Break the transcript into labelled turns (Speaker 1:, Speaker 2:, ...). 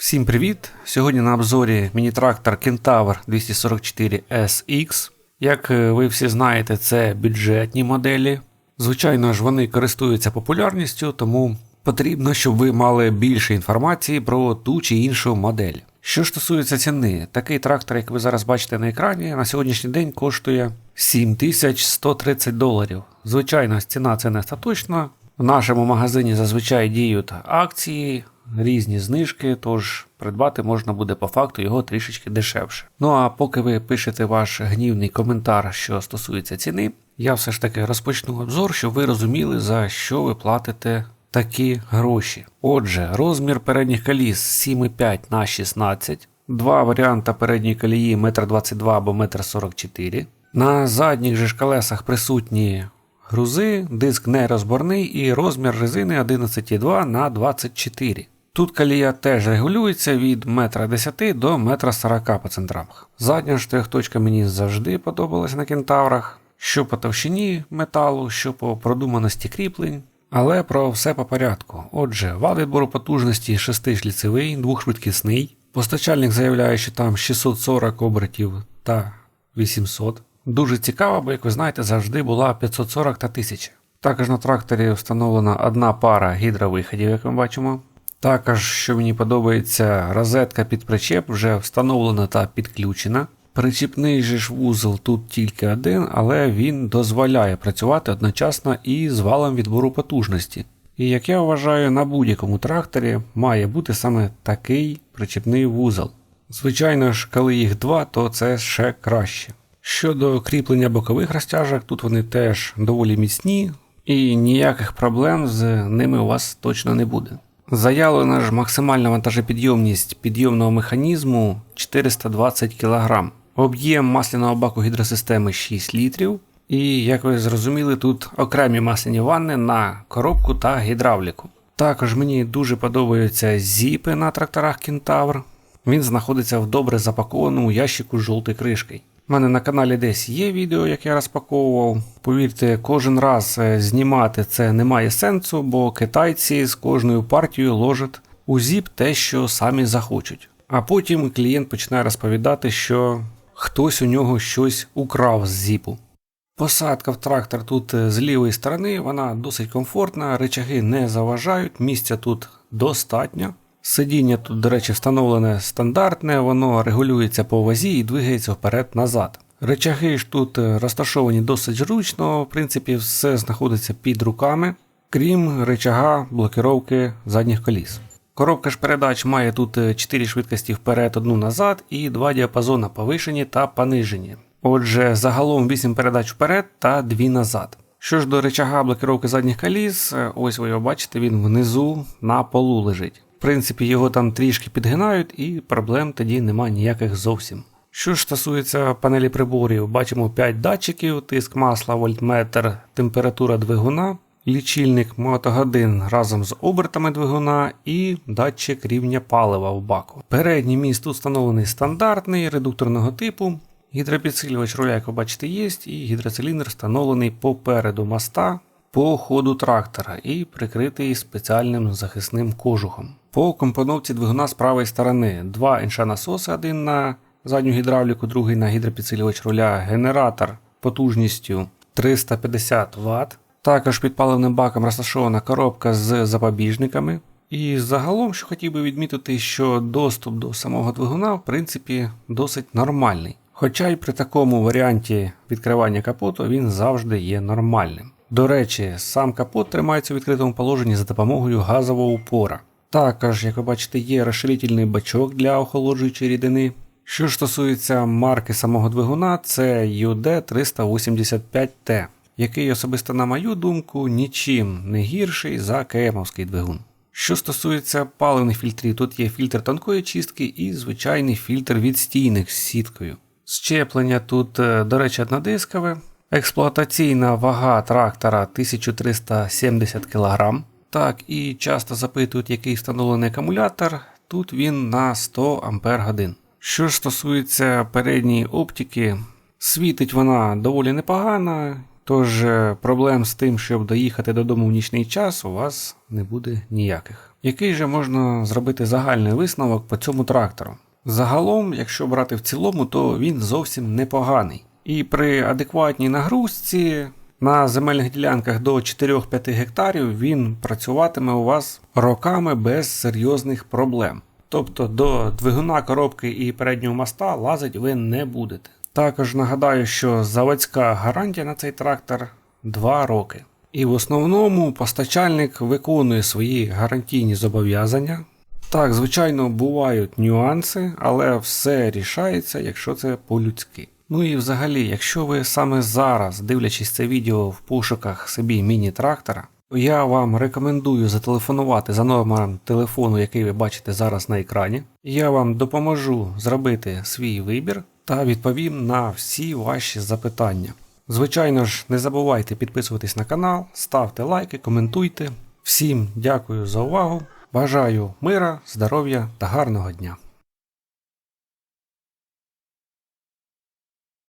Speaker 1: Всім привіт! Сьогодні на обзорі міні-трактор Kentaur 244 SX. Як е, ви всі знаєте, це бюджетні моделі. Звичайно ж, вони користуються популярністю, тому потрібно, щоб ви мали більше інформації про ту чи іншу модель. Що стосується ціни, такий трактор, як ви зараз бачите на екрані, на сьогоднішній день коштує 7130 доларів. Звичайно, ціна це не остаточна. В нашому магазині зазвичай діють акції, різні знижки, тож придбати можна буде по факту його трішечки дешевше. Ну а поки ви пишете ваш гнівний коментар, що стосується ціни, я все ж таки розпочну обзор, щоб ви розуміли, за що ви платите такі гроші. Отже, розмір передніх коліс 7,5 на 16, два варіанти передньої колії 1,22 або 1,44 м. На задніх же колесах присутні грузи, диск нерозборний і розмір резини 11,2 на 24 Тут колія теж регулюється від 1,10 до 1,40 по центрамах. Задня штрих-точка мені завжди подобалася на кентаврах, що по товщині металу, що по продуманості кріплень. Але про все по порядку. Отже, вал відбору потужності 6-шліцевий, двохшвидкісний. Постачальник заявляє, що там 640 обертів та 800. Дуже цікаво, бо, як ви знаєте, завжди була 540 та 1000. Також на тракторі встановлена одна пара гідровиходів, як ми бачимо. Також, що мені подобається, розетка під причеп вже встановлена та підключена. Причіпний же ж вузол тут тільки один, але він дозволяє працювати одночасно і з валом відбору потужності. І як я вважаю, на будь-якому тракторі має бути саме такий причіпний вузол. Звичайно ж, коли їх два, то це ще краще. Щодо кріплення бокових розтяжок, тут вони теж доволі міцні, і ніяких проблем з ними у вас точно не буде. Заявлена ж максимальна вантажопідйомність підйомного механізму 420 кг. Об'єм масляного баку гідросистеми 6 літрів. І, як ви зрозуміли, тут окремі масляні ванни на коробку та гідравліку. Також мені дуже подобаються зіпи на тракторах Кентавр. Він знаходиться в добре запакованому ящику з жовтою кришкою. У мене на каналі десь є відео, як я розпаковував. Повірте, кожен раз е, знімати це не має сенсу, бо китайці з кожною партією ложать у зіп те, що самі захочуть. А потім клієнт починає розповідати, що хтось у нього щось украв з зіпу. Посадка в трактор тут е, з лівої сторони, вона досить комфортна, речаги не заважають, місця тут достатньо. Сидіння тут, до речі, встановлене стандартне, воно регулюється по вазі і двигається вперед-назад. Речаги ж тут е, розташовані досить зручно, в принципі, все знаходиться під руками, крім речага блокировки задніх коліс. Коробка ж передач має тут 4 е, швидкості вперед, одну назад і два діапазони повишені та понижені. Отже, загалом 8 передач вперед та 2 назад. Що ж до речага блокировки задніх коліс, е, ось ви його бачите, він внизу на полу лежить. Принципі, його там трішки підгинають, і проблем тоді немає ніяких зовсім. Що ж стосується панелі приборів, бачимо 5 датчиків, тиск масла, вольтметр, температура двигуна, лічильник мотогодин разом з обертами двигуна і датчик рівня палива в баку. Передній міст тут встановлений стандартний, редукторного типу. Гідропідсилювач руля, як ви бачите, є, і гідроциліндр встановлений попереду моста по ходу трактора і прикритий спеціальним захисним кожухом. По компоновці двигуна з правої сторони два інша насоси, один на задню гідравліку, другий на гідропідсилювач руля, генератор потужністю 350 Вт. Також під паливним баком розташована коробка з запобіжниками. І загалом, що хотів би відмітити, що доступ до самого двигуна, в принципі, досить нормальний. Хоча й при такому варіанті відкривання капоту він завжди є нормальним. До речі, сам капот тримається у відкритому положенні за допомогою газового упора. Також, як ви бачите, є розширительний бачок для охолоджуючої рідини. Що ж стосується марки самого двигуна, це UD385T, який особисто, на мою думку, нічим не гірший за КМовський двигун. Що стосується паливних фільтрів, тут є фільтр тонкої чистки і звичайний фільтр відстійник з сіткою. Щеплення тут, е, до речі, однодискове. Експлуатаційна вага трактора 1370 кг. Так, і часто запитують, який встановлений акумулятор. Тут він на 100 Ах. Що ж стосується передньої оптики, світить вона доволі непогано, тож е, проблем з тим, щоб доїхати додому в нічний час, у вас не буде ніяких. Який же можна зробити загальний висновок по цьому трактору? Загалом, якщо брати в цілому, то він зовсім непоганий. І при адекватній нагрузці на земельних ділянках до 4-5 гектарів він працюватиме у вас роками без серйозних проблем. Тобто до двигуна коробки і переднього моста лазить ви не будете. Також нагадаю, що заводська гарантія на цей трактор 2 роки. І в основному постачальник виконує свої гарантійні зобов'язання. Так, звичайно, бувають нюанси, але все рішається, якщо це по-людськи. Ну і взагалі, якщо ви саме зараз, дивлячись це відео в пошуках собі міні-трактора, то я вам рекомендую зателефонувати за номером телефону, який ви бачите зараз на екрані. Я вам допоможу зробити свій вибір та відповім на всі ваші запитання. Звичайно ж, не забувайте підписуватись на канал, ставте лайки, коментуйте. Всім дякую за увагу. Бажаю мира, здоров'я та гарного дня!